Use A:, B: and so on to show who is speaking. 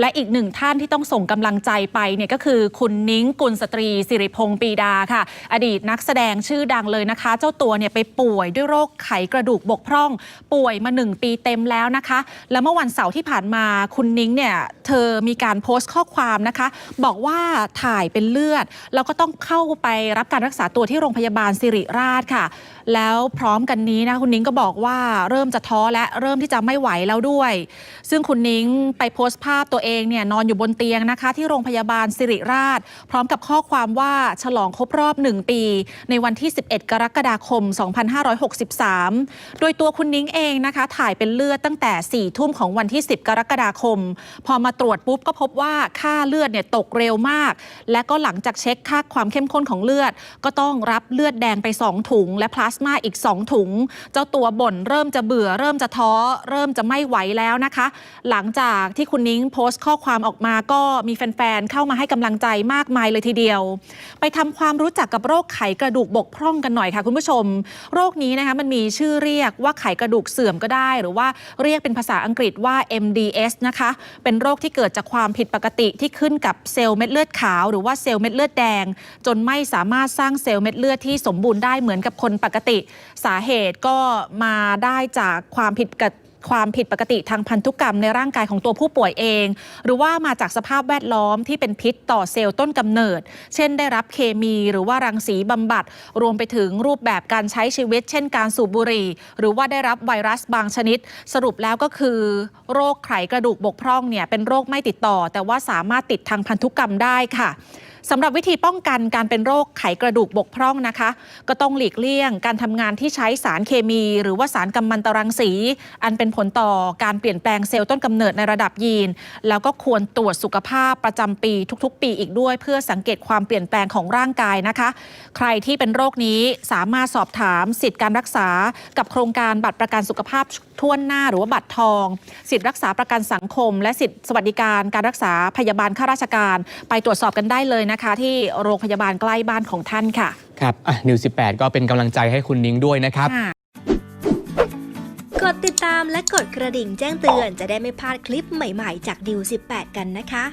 A: และอีกหนึ่งท่านที่ต้องส่งกำลังใจไปเนี่ยก็คือคุณนิ้งกุลสตรีสิริพงษ์ปีดาค่ะ อดีตนักแสดงชื่อดังเลยนะคะ เจ้าตัวเนี่ยไปป่วยด้วยโรคไขกระดูกบกพร่อง ป่วยมา1ปีเต็มแล้วนะคะ แล้วเมื่อวันเสาร์ที่ผ่านมาคุณนิ้งเนี่ยเธอมีการโพสต์ข้อความนะคะ บอกว่าถ่ายเป็นเลือด แล้วก็ต้องเข้าไปรับการรักษาตัวที่โรงพยาบาลสิริราชค่ะ แล้วพร้อมกันนี้นะคุณนิ้งก็บอกว่าเริ่มจะท้อและเริ่มที่จะไม่ไหวแล้วด้วย ซึ่งคุณนิ้งไปโพสต์ภาพตัวเองเนี่ยนอนอยู่บนเตียงนะคะ ที่โรงพยาบาลสิริราช พร้อมกับข้อความว่าฉลองครบรอบ 1 ปี ในวันที่ 11 กรกฎาคม 2563 โดยตัวคุณนิ้งเองนะคะ ถ่ายเป็นเลือดตั้งแต่ 4 ทุ่มของวันที่ 10 กรกฎาคม พอมาตรวจปุ๊บก็พบว่าค่าเลือดเนี่ยตกเร็วมาก และก็หลังจากเช็คค่าความเข้มข้นของเลือด ก็ต้องรับเลือดแดงไป 2 ถุง และพลาสมาอีก 2 ถุง เจ้าตัวบ่นเริ่มจะเบื่อเริ่มจะท้อ เริ่มจะไม่ไหวแล้วนะคะ หลังจากที่คุณนิ้งโพสต์ข้อความออกมาก็มีแฟนๆ เข้ามาให้กำลังใจมากมายเลยทีเดียว ไปทำความรู้จักกับโรคไขกระดูกบกพร่องกันหน่อยค่ะคุณผู้ชม โรคนี้นะคะมันมีชื่อเรียกว่าไขกระดูกเสื่อมก็ได้ หรือว่าเรียกเป็นภาษาอังกฤษว่า MDS นะคะ เป็นโรคที่เกิดจากความผิดปกติที่ขึ้นกับเซลล์เม็ดเลือดขาว หรือว่าเซลล์เม็ดเลือดแดง จนไม่สามารถสร้างเซลล์เม็ดเลือดที่สมบูรณ์ได้เหมือนกับคนปกติ สาเหตุก็มาได้จากความผิดปกติ ความผิดปกติทางพันธุกรรมในร่างกายของตัวผู้ป่วยเอง หรือว่ามาจากสภาพแวดล้อมที่เป็นพิษต่อเซลล์ต้นกำเนิด เช่นได้รับเคมีหรือว่ารังสีบำบัด รวมไปถึงรูปแบบการใช้ชีวิต เช่นการสูบบุหรี่ หรือว่าได้รับไวรัสบางชนิด สรุปแล้วก็คือ โรคไขกระดูกบกพร่องเนี่ยเป็นโรคไม่ติดต่อ แต่ว่าสามารถติดทางพันธุกรรมได้ค่ะ สำหรับวิธีป้องกันการเป็นโรคไขกระดูกบกพร่องนะคะ ก็ต้องหลีกเลี่ยงการทำงานที่ใช้สารเคมี หรือว่าสารกัมมันตรังสี อันเป็นผลต่อการเปลี่ยนแปลงเซลล์ต้นกำเนิดในระดับยีน แล้วก็ควรตรวจสุขภาพประจำปีทุกๆ ปีอีกด้วย เพื่อสังเกตความเปลี่ยนแปลงของร่างกายนะคะ ใครที่เป็นโรคนี้สามารถสอบถามสิทธิการรักษา กับโครงการบัตรประกันสุขภาพทั่วหน้าหรือว่าบัตรทอง สิทธิ์รักษาประกันสังคม และสิทธิสวัสดิการการรักษาพยาบาลข้าราชการ ไปตรวจสอบกันได้เลยนะคะ ที่โรงพยาบาลใกล้บ้านของท่านค่ะ
B: ครับอะนิว18 ก็เป็นกำลังใจให้คุณนิ้งด้วยนะครับ
A: ค่ะ
C: กดติดตามและกดกระดิ่งแจ้งเตือนจะได้ไม่พลาดคลิปใหม่ๆ จากดิว18 กันนะคะ